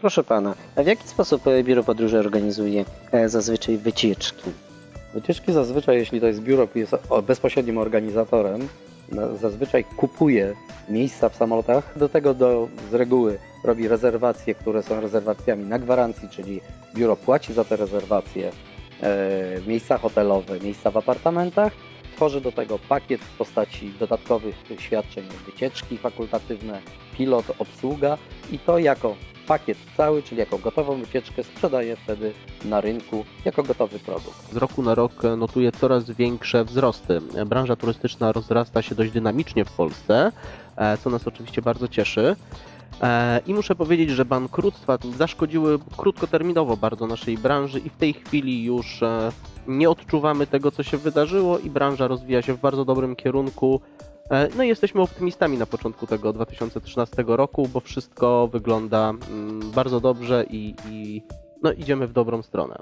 Proszę pana, a w jaki sposób e, biuro podróży organizuje e, zazwyczaj wycieczki? Wycieczki zazwyczaj, jeśli to jest biuro, jest bezpośrednim organizatorem, zazwyczaj kupuje miejsca w samolotach. Do tego do, z reguły robi rezerwacje, które są rezerwacjami na gwarancji, czyli biuro płaci za te rezerwacje, e, miejsca hotelowe, miejsca w apartamentach. Tworzy do tego pakiet w postaci dodatkowych świadczeń, wycieczki fakultatywne, pilot, obsługa i to jako pakiet cały, czyli jako gotową wycieczkę sprzedaje wtedy na rynku jako gotowy produkt. Z roku na rok notuje coraz większe wzrosty. Branża turystyczna rozrasta się dość dynamicznie w Polsce, e, co nas oczywiście bardzo cieszy. E, I muszę powiedzieć, że bankructwa zaszkodziły krótkoterminowo bardzo naszej branży i w tej chwili już e, nie odczuwamy tego, co się wydarzyło i branża rozwija się w bardzo dobrym kierunku. E, No i jesteśmy optymistami na początku tego 2013 roku, bo wszystko wygląda mm, bardzo dobrze i, i no, idziemy w dobrą stronę.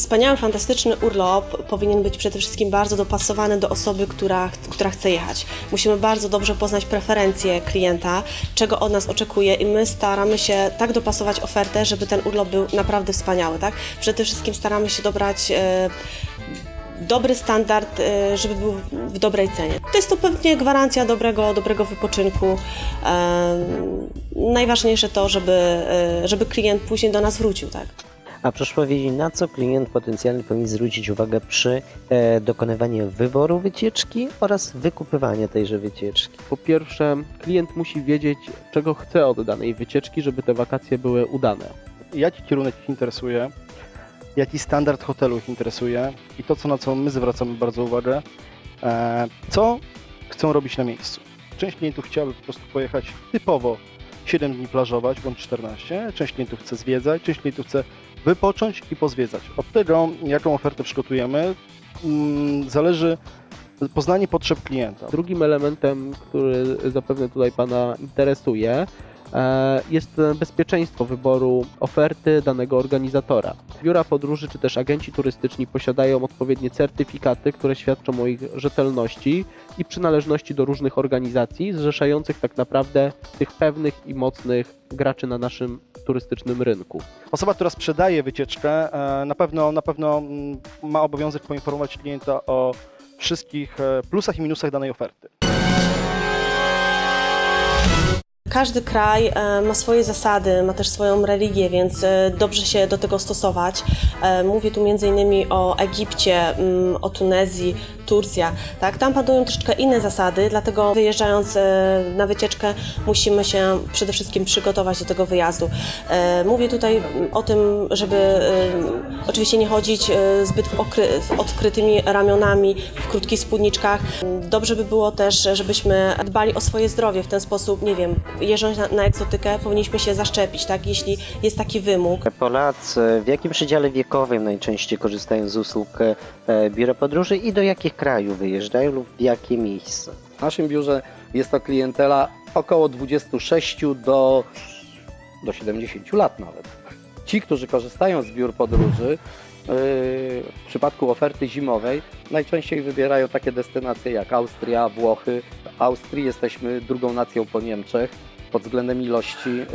Wspaniały, fantastyczny urlop powinien być przede wszystkim bardzo dopasowany do osoby, która, która chce jechać. Musimy bardzo dobrze poznać preferencje klienta, czego od nas oczekuje i my staramy się tak dopasować ofertę, żeby ten urlop był naprawdę wspaniały. Tak? Przede wszystkim staramy się dobrać e, dobry standard, e, żeby był w dobrej cenie. To jest to pewnie gwarancja dobrego, dobrego wypoczynku. E, najważniejsze to, żeby, żeby klient później do nas wrócił. Tak? A proszę powiedzieć, na co klient potencjalny powinien zwrócić uwagę przy e, dokonywaniu wyboru wycieczki oraz wykupywania tejże wycieczki? Po pierwsze, klient musi wiedzieć, czego chce od danej wycieczki, żeby te wakacje były udane. jaki kierunek ich interesuje, jaki standard hotelu ich interesuje i to, co na co my zwracamy bardzo uwagę, e, co chcą robić na miejscu. Część klientów chciałaby po prostu pojechać typowo 7 dni plażować, bądź 14, część klientów chce zwiedzać, część klientów chce wypocząć i pozwiedzać. Od tego, jaką ofertę przygotujemy, mm, zależy poznanie potrzeb klienta. Drugim elementem, który zapewne tutaj Pana interesuje, jest bezpieczeństwo wyboru oferty danego organizatora. Biura podróży czy też agenci turystyczni posiadają odpowiednie certyfikaty, które świadczą o ich rzetelności i przynależności do różnych organizacji, zrzeszających tak naprawdę tych pewnych i mocnych graczy na naszym turystycznym rynku. Osoba, która sprzedaje wycieczkę, e, na pewno, na pewno mm, ma obowiązek poinformować klienta o wszystkich e, plusach i minusach danej oferty. Każdy kraj e, ma swoje zasady, ma też swoją religię, więc e, dobrze się do tego stosować. E, Mówię tu innymi o Egipcie, mm, o Tunezji, Turcja. Tak? Tam panują troszeczkę inne zasady, dlatego wyjeżdżając na wycieczkę musimy się przede wszystkim przygotować do tego wyjazdu. Mówię tutaj o tym, żeby oczywiście nie chodzić zbyt odkrytymi ramionami, w krótkich spódniczkach. Dobrze by było też, żebyśmy dbali o swoje zdrowie w ten sposób, nie wiem, jeżdżąc na, na egzotykę powinniśmy się zaszczepić, tak, jeśli jest taki wymóg. Polacy w jakim przedziale wiekowym najczęściej korzystają z usług e, e, biura podróży i do jakich krajów wyjeżdżają lub w jakie miejsca? W naszym biurze jest to klientela około 26 do, do 70 lat nawet. Ci, którzy korzystają z biur podróży, yy, w przypadku oferty zimowej najczęściej wybierają takie destynacje jak Austria, Włochy. W Austrii jesteśmy drugą nacją po Niemczech pod względem ilości yy,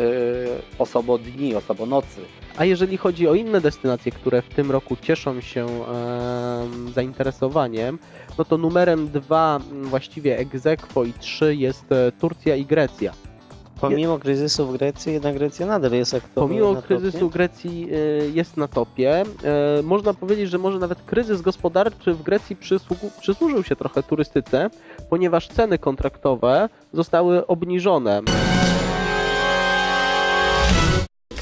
osobodni, osobonocy. A jeżeli chodzi o inne destynacje, które w tym roku cieszą się em, zainteresowaniem, no to numerem dwa, właściwie aequo i trzy jest e, Turcja i Grecja. Pomimo kryzysu w Grecji, jednak Grecja nadal jest aktywna. Pomimo kryzysu topie. Grecji e, jest na topie. E, Można powiedzieć, że może nawet kryzys gospodarczy w Grecji przysługu- przysłużył się trochę turystyce, ponieważ ceny kontraktowe zostały obniżone.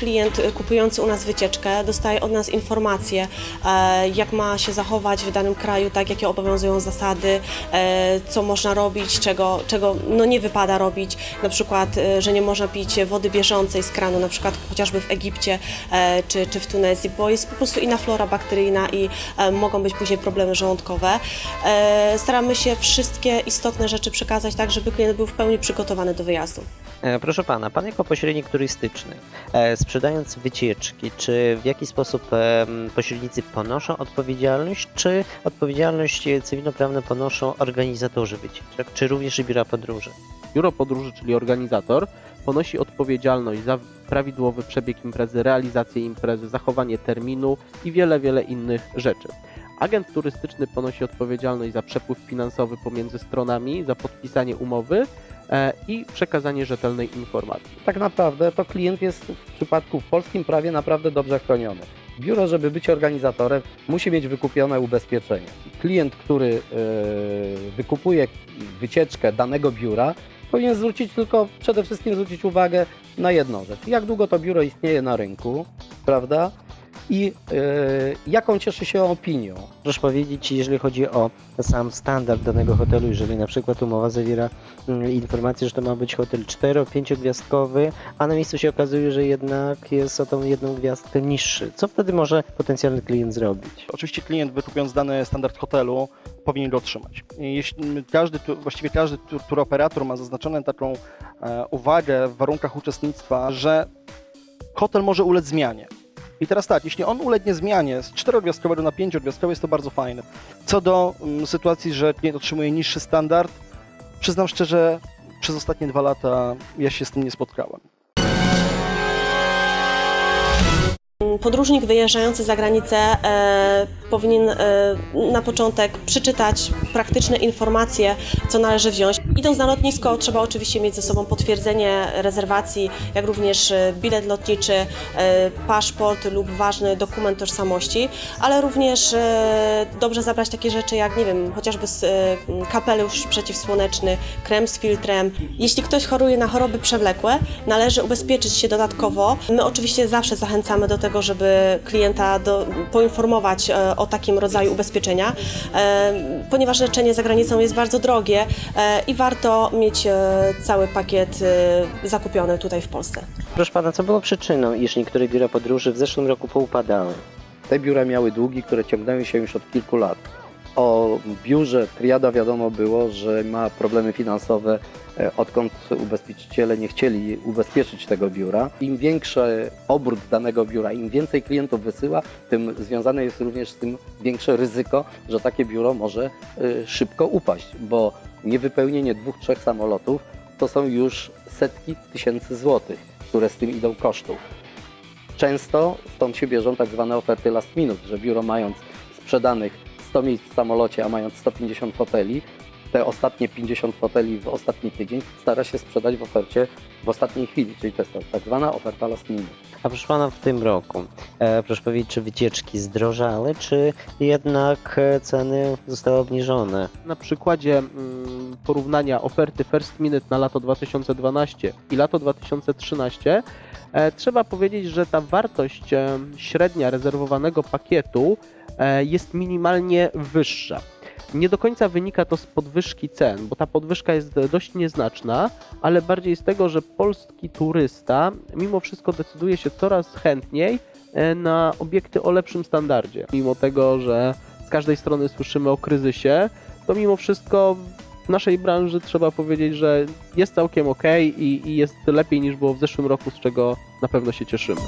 Klient y, kupujący u nas wycieczkę dostaje od nas informacje, e, jak ma się zachować w danym kraju, tak, jakie obowiązują zasady, e, co można robić, czego, czego no, nie wypada robić, na przykład, e, że nie można pić wody bieżącej z kranu, na przykład chociażby w Egipcie e, czy, czy w Tunezji, bo jest po prostu inna flora bakteryjna i mogą być później problemy żołądkowe. Staramy się wszystkie istotne rzeczy przekazać tak, żeby klient był w pełni przygotowany do wyjazdu. Proszę pana, pan jako pośrednik turystyczny, sprzedając wycieczki, czy w jaki sposób pośrednicy ponoszą odpowiedzialność, czy odpowiedzialność cywilnoprawną ponoszą organizatorzy wycieczek, czy również biura podróży? Biuro podróży, czyli organizator, ponosi odpowiedzialność za prawidłowy przebieg imprezy, realizację imprezy, zachowanie terminu i wiele, wiele innych rzeczy. Agent turystyczny ponosi odpowiedzialność za przepływ finansowy pomiędzy stronami, za podpisanie umowy i przekazanie rzetelnej informacji. Tak naprawdę to klient jest w przypadku w polskim prawie naprawdę dobrze chroniony. Biuro, żeby być organizatorem, musi mieć wykupione ubezpieczenie. Klient, który e, wykupuje wycieczkę danego biura, powinien zwrócić tylko, przede wszystkim zwrócić uwagę na jedną rzecz. Jak długo to biuro istnieje na rynku, prawda? I e, jaką cieszy się opinią. Proszę powiedzieć, jeżeli chodzi o sam standard danego hotelu, jeżeli na przykład umowa zawiera mm, informację, że to ma być hotel 4-5 gwiazdkowy, a na miejscu się okazuje, że jednak jest o tą jedną gwiazdkę niższy. Co wtedy może potencjalny klient zrobić? Oczywiście klient wykupując dany standard hotelu powinien go otrzymać. Jeśli każdy, właściwie każdy tur, turoperator ma zaznaczoną taką e, uwagę w warunkach uczestnictwa, że hotel może ulec zmianie. I teraz tak, jeśli on ulegnie zmianie z 4-gwiazdkowego na 5-gwiazdkowy, jest to bardzo fajne. Co do mm, sytuacji, że klient otrzymuje niższy standard, przyznam szczerze, przez ostatnie dwa lata ja się z tym nie spotkałem. Podróżnik wyjeżdżający za granicę e, powinien e, na początek przeczytać praktyczne informacje, co należy wziąć. Idąc na lotnisko, trzeba oczywiście mieć ze sobą potwierdzenie rezerwacji, jak również e, bilet lotniczy, e, paszport lub ważny dokument tożsamości, ale również e, dobrze zabrać takie rzeczy jak, nie wiem, chociażby kapelusz przeciwsłoneczny, krem z filtrem. Jeśli ktoś choruje na choroby przewlekłe, należy ubezpieczyć się dodatkowo. My oczywiście zawsze zachęcamy do tego, żeby klienta do, poinformować o takim rodzaju ubezpieczenia, ponieważ leczenie za granicą jest bardzo drogie i warto mieć e, cały pakiet e, zakupiony tutaj w Polsce. Proszę pana, co było przyczyną, iż niektóre biura podróży w zeszłym roku poupadały? Te biura miały długi, które ciągnęły się już od kilku lat. O biurze Triada wiadomo było, że ma problemy finansowe, e, odkąd ubezpieczyciele nie chcieli ubezpieczyć tego biura. Im większy obrót danego biura, im więcej klientów wysyła, tym związane jest również z tym większe ryzyko, że takie biuro może szybko upaść, bo niewypełnienie dwóch, trzech samolotów to są już setki tysięcy złotych, które z tym idą kosztów. Często stąd się bierzą tak zwane oferty last minute, że biuro mając sprzedanych 100 miejsc w samolocie, a mając 150 foteli, te ostatnie 50 foteli w ostatni tydzień stara się sprzedać w ofercie w ostatniej chwili, czyli to jest ta tak zwana oferta last minute. A proszę pana, w tym roku, e, proszę powiedzieć, czy wycieczki zdrożały, czy jednak e, ceny zostały obniżone? Na przykładzie mm, porównania oferty First Minute na lato 2012 i lato 2013 e, trzeba powiedzieć, że ta wartość e, średnia rezerwowanego pakietu e, jest minimalnie wyższa. Nie do końca wynika to z podwyżki cen, bo ta podwyżka jest dość nieznaczna, ale bardziej z tego, że polski turysta mimo wszystko decyduje się coraz chętniej e, na obiekty o lepszym standardzie. Mimo tego, że z każdej strony słyszymy o kryzysie, to mimo wszystko w naszej branży trzeba powiedzieć, że jest całkiem ok i, i jest lepiej niż było w zeszłym roku, z czego na pewno się cieszymy.